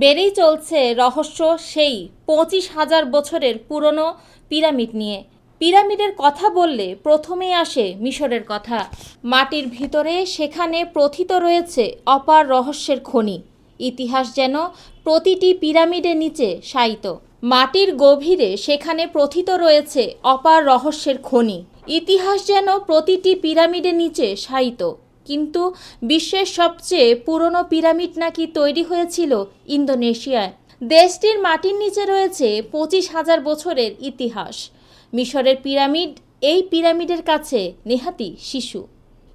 বেড়েই চলছে রহস্য সেই পঁচিশ হাজার বছরের পুরনো পিরামিড নিয়ে। পিরামিডের কথা বললে প্রথমেই আসে মিশরের কথা। মাটির ভিতরে সেখানে প্রথিত রয়েছে অপার রহস্যের খনি। ইতিহাস যেন প্রতিটি পিরামিডের নিচে শায়িত। মাটির গভীরে সেখানে প্রথিত রয়েছে অপার রহস্যের খনি। ইতিহাস যেন প্রতিটি পিরামিডের নিচে শায়িত। কিন্তু বিশ্বের সবচেয়ে পুরনো পিরামিড নাকি তৈরি হয়েছিল ইন্দোনেশিয়ায়। দেশটির মাটির নিচে রয়েছে পঁচিশ হাজার বছরের ইতিহাস। মিশরের পিরামিড এই পিরামিডের কাছে নেহাতি শিশু।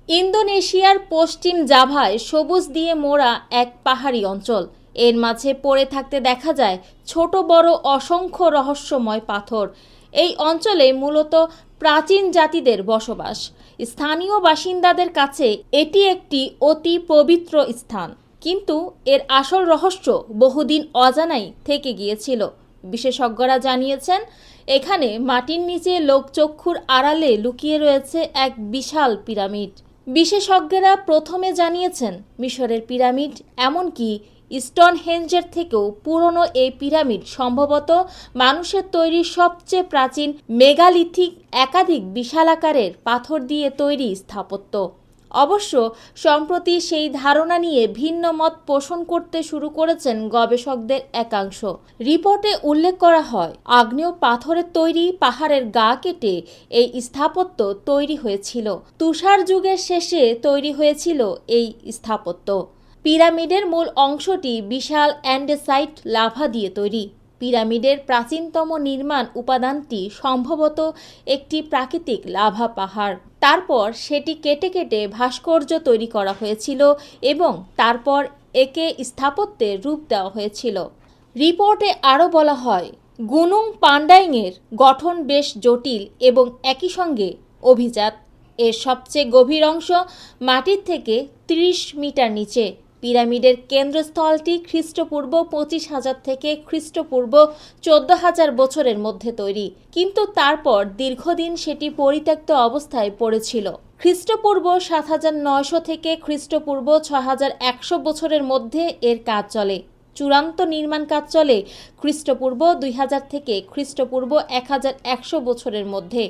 ইন্দোনেশিয়ার পশ্চিম জাভায় সবুজ দিয়ে মোড়া এক পাহাড়ি অঞ্চল। এর মাঝে পড়ে থাকতে দেখা যায় ছোট বড় অসংখ্য রহস্যময় পাথর। এই অঞ্চলে মূলত প্রাচীন জাতিদের বসবাস। স্থানীয় বাসিন্দাদের কাছে এটি একটি অতি পবিত্র স্থান। কিন্তু এর আসল রহস্য বহুদিন অজানাই থেকে গিয়েছিল। বিশেষজ্ঞরা জানিয়েছেন, এখানে মাটির নিচে লোকচক্ষুর আড়ালে লুকিয়ে রয়েছে এক বিশাল পিরামিড। বিশেষজ্ঞরা প্রথমে জানিয়েছেন, মিশরের পিরামিড এমনকি স্টোনহেঞ্জের থেকেও পুরনো এই পিরামিড সম্ভবত মানুষের তৈরি সবচেয়ে প্রাচীন মেগালিথিক একাধিক বিশালাকারের পাথর দিয়ে তৈরি স্থাপত্য। অবশ্য সম্প্রতি সেই ধারণা নিয়ে ভিন্ন মত পোষণ করতে শুরু করেছেন গবেষকদের একাংশ। রিপোর্টে উল্লেখ করা হয়, আগ্নেয় পাথরের তৈরি পাহাড়ের গা কেটে এই স্থাপত্য তৈরি হয়েছিল। তুষার যুগের শেষে তৈরি হয়েছিল এই স্থাপত্য। পিরামিডের মূল অংশটি বিশাল অ্যান্ডেসাইট লাভা দিয়ে তৈরি। পিরামিডের প্রাচীনতম নির্মাণ উপাদানটি সম্ভবত একটি প্রাকৃতিক লাভা পাহাড়। তারপর সেটি কেটে কেটে ভাস্কর্য তৈরি করা হয়েছিল এবং তারপর একে স্থাপত্যের রূপ দেওয়া হয়েছিল। রিপোর্টে আরও বলা হয়, গুনুং পান্ডাইংয়ের গঠন বেশ জটিল এবং একই সঙ্গে অভিজাত। এর সবচেয়ে গভীর অংশ মাটির থেকে 30 মিটার নিচে। পিরামিডের কেন্দ্রস্থলটি খ্রিস্টপূর্ব পঁচিশ হাজার থেকে খ্রিস্টপূর্ব চোদ্দ হাজার বছরের মধ্যে তৈরি। কিন্তু তারপর দীর্ঘদিন সেটি পরিত্যক্ত অবস্থায় পড়েছিল। খ্রিস্টপূর্ব সাত হাজার নয়শো থেকে খ্রিস্টপূর্ব ছ হাজার একশো বছরের মধ্যে এর কাজ চলে। চূড়ান্ত নির্মাণ কাজ চলে খ্রিস্টপূর্ব দুই হাজার থেকে খ্রিস্টপূর্ব এক হাজার একশো বছরের মধ্যে।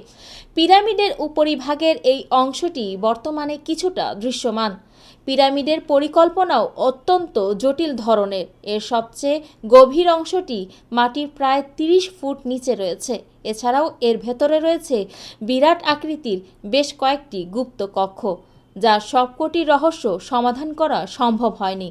পিরামিডের উপরিভাগের এই অংশটি বর্তমানে কিছুটা দৃশ্যমান। পিরামিডের পরিকল্পনাও অত্যন্ত জটিল ধরনের। এর সবচেয়ে গভীর অংশটি মাটির প্রায় তিরিশ ফুট নিচে রয়েছে। এছাড়াও এর ভেতরে রয়েছে বিরাট আকৃতির বেশ কয়েকটি গুপ্ত কক্ষ যার সবকটি রহস্য সমাধান করা সম্ভব হয়নি।